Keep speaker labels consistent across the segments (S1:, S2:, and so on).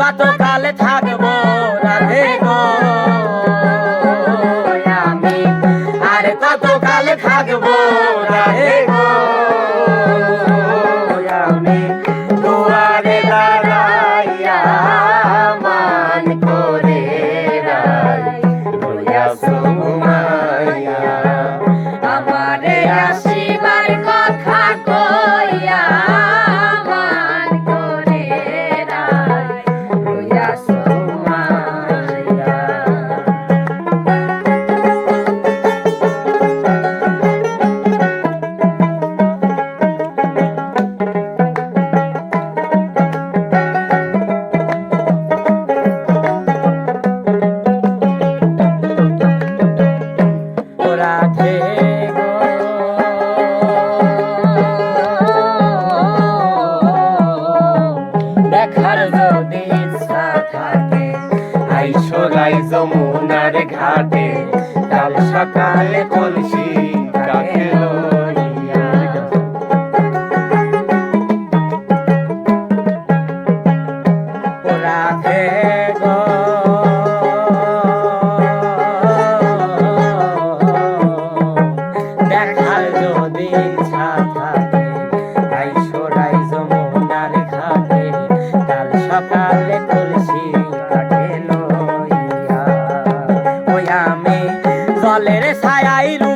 S1: কত কাল থাকব রাধে গো? আমি আর কত কাল রাধে গো? আমি
S2: সকালে কলসি
S1: কাকেলো কালের ছায়াই রু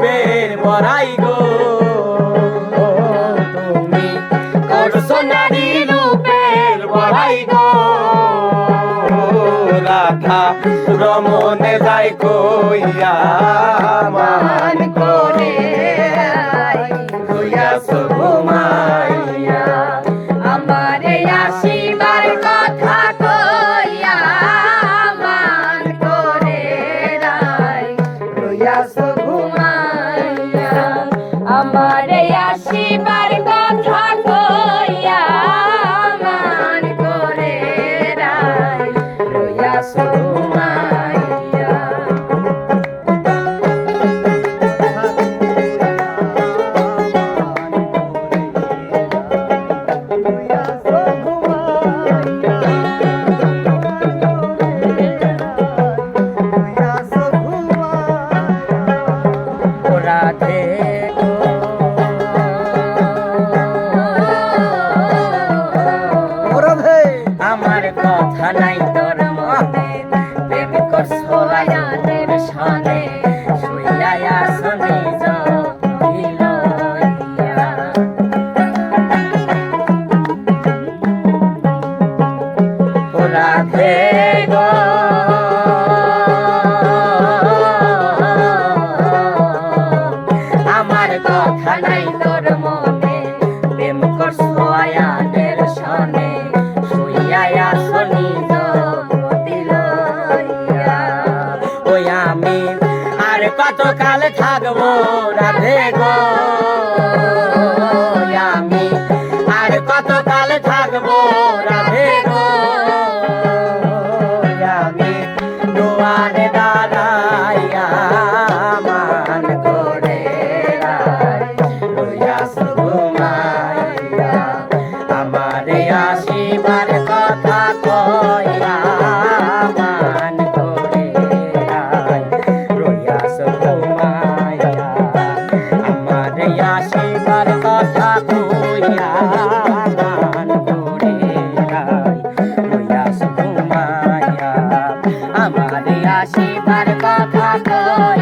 S1: গরিবের বড়াই গো। তুমি করছ নারী রূপের বড়াই গো।
S2: রাধা রমনে যাই কইয়া মান
S1: abraço do mar. নাই তোর মনে, প্রেম করছ আয়াদের সনে শুইয়া আসনি আমি আর কত কাল থাকব রাধে গো? আশীর্বাদ কথা কই?